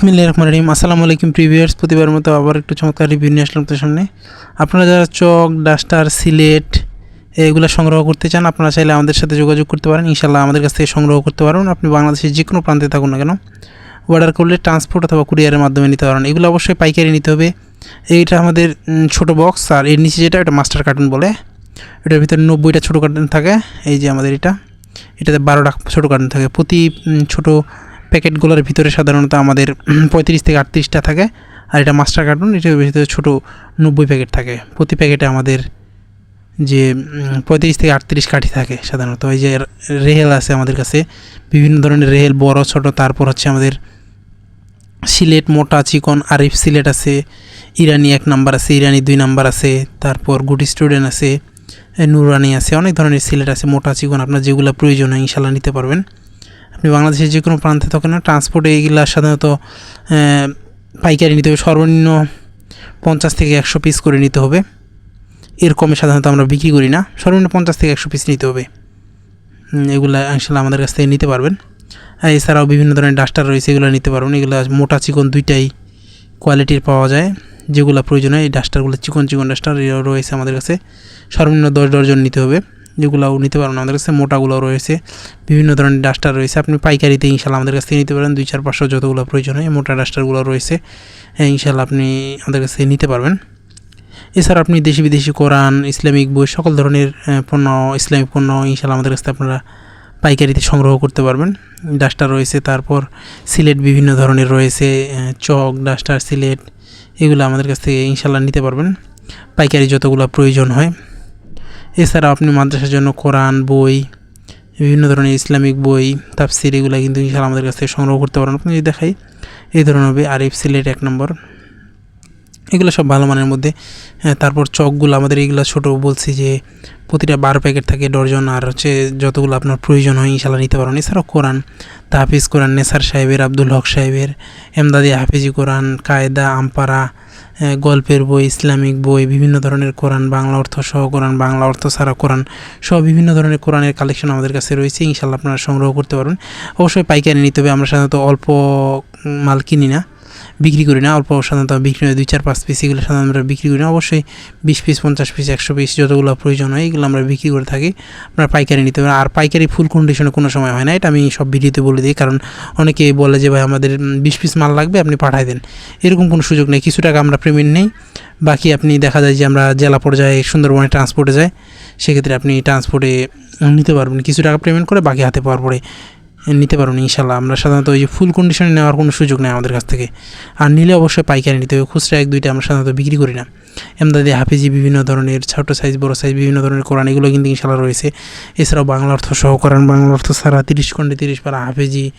বিসমিল্লাহ রহমান রহিম। আসসালামু আলাইকুম প্রিভিয়ার্স প্রতিবার মতো আবার একটু চমৎকার রিভিউ নিয়ে আসলাম আপনাদের সামনে। আপনারা যারা চক, ডাস্টার, সিলেট, এগুলো সংগ্রহ করতে চান, আপনারা চাইলে আমাদের সাথে যোগাযোগ করতে পারেন। ইনশাল্লাহ আমাদের কাছ থেকে সংগ্রহ করতে পারবেন আপনি বাংলাদেশের যে কোনো প্রান্তে থাকুন না কেন অর্ডার করলে ট্রান্সপোর্ট অথবা কুরিয়ারের মাধ্যমে নিতে পারেন। এগুলো অবশ্যই পাইকারি নিতে হবে। এইটা আমাদের ছোট বক্স আর এর নিচে যেটা এটা মাস্টার কার্টুন বলে। এটার ভিতরে নব্বইটা ছোটো কার্টুন থাকে। এই যে আমাদের এটা, এটাতে বারোটা ছোটো কার্টুন থাকে। প্রতি ছোটো প্যাকেটগুলোর ভিতরে সাধারণত আমাদের পঁয়ত্রিশ থেকে আটত্রিশটা থাকে, আর এটা মাস্টার কার্টুন, এটার ভিতরে ছোটো নব্বই প্যাকেট থাকে। প্রতি প্যাকেটে আমাদের যে পঁয়ত্রিশ থেকে আটত্রিশ কাঠি থাকে সাধারণত। এই যে রেহেল আছে আমাদের কাছে, বিভিন্ন ধরনের রেহেল, বড়, ছোট, তারপর হচ্ছে আমাদের সিলেট, মোটা, চিকন, আরিফ সিলেট আছে, ইরানি এক নাম্বার আছে, ইরানি দুই নাম্বার আছে, তারপর গুড স্টুডেন্ট আছে নুরানি আছে, অনেক ধরনের সিলেট আছে, মোটা, চিকন, আপনার যেগুলো প্রয়োজন হয়, ইনশাল্লাহ নিতে পারবেন। আপনি বাংলাদেশের যে কোনো প্রান্তে থাকেন না ট্রান্সপোর্টে এইগুলা সাধারণত পাইকারি নিতে হবে, সর্বনিম্ন পঞ্চাশ থেকে একশো পিস করে নিতে হবে। এর কমে সাধারণত আমরা বিক্রি করি না, সর্বনিম্ন পঞ্চাশ থেকে একশো পিস নিতে হবে। এগুলো ইনশাল্লাহ আমাদের কাছ থেকে নিতে পারবেন। এছাড়াও বিভিন্ন ধরনের ডাস্টার রয়েছে, এগুলো নিতে পারবেন। এগুলো মোটা চিকন দুইটাই কোয়ালিটির পাওয়া যায়, যেগুলো প্রয়োজন হয়, এই ডাস্টারগুলো চিকন চিকন ডাস্টার রয়েছে আমাদের কাছে। সর্বনিম্ন দশ ডজন নিতে হবে। যেগুলোও নিতে পারবেন আমাদের কাছে মোটাগুলো রয়েছে। বিভিন্ন ধরনের ডাস্টার রয়েছে। আপনি পাইকারিতে ইনশাল্লাহ আমাদের কাছ থেকে নিতে পারেন। দুই চার পাঁচশো যতগুলো প্রয়োজন হয় মোটা ডাস্টারগুলো রয়েছে। হ্যাঁ, ইনশাল্লাহ আপনি আমাদের কাছ থেকে নিতে পারবেন। এছাড়া আপনি দেশি বিদেশি কোরআন ইসলামিক বই সকল ধরনের পণ্য ইসলামিক পণ্য ইনশাল্লাহ আমাদের কাছ আপনারা পাইকারিতে সংগ্রহ করতে পারবেন। ডাস্টার রয়েছে তারপর সিলেট বিভিন্ন ধরনের রয়েছে চক ডাস্টার সিলেট এগুলো আমাদের কাছ থেকে ইনশাল্লাহ নিতে পারবেন। পাইকারি যতগুলো প্রয়োজন হয়। এছাড়া আপনি মাদ্রাসার জন্য কোরআন, বই, বিভিন্ন ধরনের ইসলামিক বই, তাফসির, এগুলো কিন্তু ইনশাল্লাহ আমাদের কাছ সংগ্রহ করতে পারেন। আপনি যদি দেখাই, এই ধরনের হবে আরিফ সিলেট এক নম্বর। এগুলো সব ভালো মানের মধ্যে। হ্যাঁ, তারপর চকগুলো আমাদের এগুলো ছোট বলছি যে প্রতিটা বারো প্যাকেট থাকে ডর্জন আর হচ্ছে যতগুলো আপনার প্রয়োজন হয় ইনশাল্লাহ নিতে পারেন এছাড়াও কোরআন তাহাফিজ কোরআন নেসার সাহেবের আব্দুল হক সাহেবের এমদাদি হাফিজি কোরআন কায়দা আমপারা গল্পের বই ইসলামিক বই বিভিন্ন ধরনের কোরআন বাংলা অর্থ সহ কোরআন বাংলা অর্থ ছাড়া কোরআন সহ বিভিন্ন ধরনের কোরআনের কালেকশন আমাদের কাছে রয়েছে। ইনশাল্লাহ আপনারা সংগ্রহ করতে পারবেন। অবশ্যই পাইকারি নিতে হবে। আমরা সাধারণত অল্প মাল কিনি না। বিক্রি করি না, অল্প সাধারণত বিক্রি হয় দুই চার পাঁচ পিস এগুলো সাধারণত আমরা বিক্রি করি না। অবশ্যই বিশ পিস পঞ্চাশ পিস একশো পিস যতগুলো প্রয়োজন হয়, এগুলো আমরা বিক্রি করে থাকি। আমরা পাইকারি নিতে পারি। আর পাইকারি ফুল কন্ডিশনে কোনো সময় হয় না, এটা আমি সব ভিডিওতে বলে দিই। কারণ অনেকে বলে যে, ভাই, আমাদের বিশ পিস মাল লাগবে, আপনি পাঠাই দেন। এরকম কোনো সুযোগ নেই। কিছু টাকা আমরা পেমেন্ট নেই। বাকি আপনি দেখা যায় যে, আমরা জেলা পর্যায়ে সুন্দরবনে ট্রান্সপোর্টে যাই, সেক্ষেত্রে আপনি ট্রান্সপোর্টে নিতে পারবেন। কিছু টাকা পেমেন্ট করে বাকি হাতে পাওয়ার পরে নিতে পারবেন ইনশাল্লাহ আমরা সাধারণত ওই যে ফুল কন্ডিশনে নেওয়ার কোনো সুযোগ নেই আমাদের কাছ থেকে। আর নিলে অবশ্যই পাইকারি নিতে হবে, খুচরা এক, দুইটা আমরা সাধারণত বিক্রি করি না। এমদাদি হাফিজি বিভিন্ন ধরনের, ছোট সাইজ বড় সাইজ বিভিন্ন ধরনের কোরআন, এগুলো কিন্তু ইনশাল্লাহ রয়েছে। এছাড়াও বাংলা অর্থ সহ, কোরআন, বাংলা অর্থ ছাড়া তিরিশ খন্ডে তিরিশ পারা হাফিজি,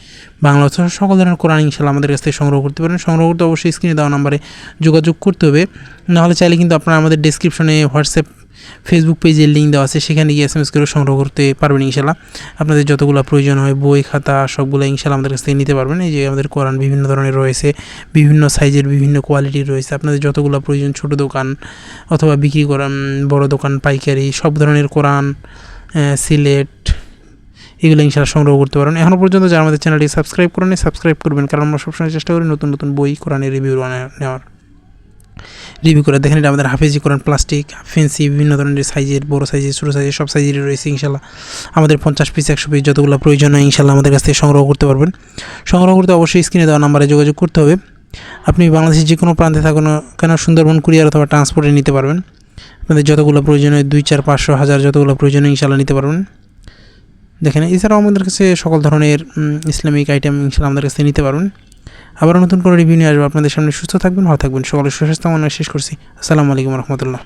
বাংলা অর্থ সকল ধরনের কোরআন ইনশাল্লাহ আমাদের কাছ থেকে সংগ্রহ করতে পারেন। সংগ্রহ করতে অবশ্যই স্ক্রিনে দেওয়া নাম্বারে যোগাযোগ করতে হবে। নাহলে চাইলে কিন্তু আপনারা আমাদের ডিসক্রিপশনে হোয়াটসঅ্যাপ ফেসবুক পেজের লিঙ্ক দেওয়া আছে, সেখানে গিয়ে এস এম এস করে সংগ্রহ করতে পারবেন ইনশাল্লাহ আপনাদের যতগুলো প্রয়োজন হয়, বই, খাতা, সবগুলো ইনশাল্লাহ আমাদের কাছ থেকে নিতে পারবেন। এই যে আমাদের কোরআন বিভিন্ন ধরনের রয়েছে, বিভিন্ন সাইজের বিভিন্ন কোয়ালিটির রয়েছে। আপনাদের যতগুলো প্রয়োজন, ছোট দোকান অথবা বিক্রি করা বড় দোকান, পাইকারি, সব ধরনের কোরআন সিলেট এগুলো ইনশাল্লাহ সংগ্রহ করতে পারেন এখনও পর্যন্ত যারা আমাদের চ্যানেলটি সাবস্ক্রাইব করেন সাবস্ক্রাইব করবেন। কারণ আমরা সবসময় চেষ্টা করি নতুন নতুন বই কোরআনের রিভিউ নেওয়ার। রিভিউ করে দেখেন, এটা আমাদের হাফেজি কোরআন প্লাস্টিক ফেন্সি বিভিন্ন ধরনের সাইজের বড় সাইজের ছোটো সাইজের সব সাইজেরই রয়েছে ইনশাল্লাহ আমাদের পঞ্চাশ পিস একশো পিস যতগুলো প্রয়োজন হয় ইনশাল্লাহ আমাদের কাছ থেকে সংগ্রহ করতে পারবেন। সংগ্রহ করতে অবশ্যই স্ক্রিনে দেওয়া নাম্বারে যোগাযোগ করতে হবে। আপনি বাংলাদেশের যে কোনো প্রান্তে থাকুন, কেন সুন্দরবন কুরিয়ার অথবা ট্রান্সপোর্টে নিতে পারবেন। আপনাদের যতগুলো প্রয়োজন হয়, দুই, চার, পাঁচশো, হাজার যতগুলো প্রয়োজন ইনশাল্লাহ নিতে পারবেন। দেখেন, এছাড়াও আমাদের কাছে সকল ধরনের ইসলামিক আইটেম ইনশাল্লাহ আমাদের কাছে নিতে পারবেন। আবার নতুন কোনো রিভিউ নিয়ে আসব। আপনাদের সামনে সুস্থ থাকবেন, ভালো থাকবেন। সকলের সুস্বাস্থ্য মনে শেষ করছি। আসসালামু আলাইকুম রহমতুল্লাহ।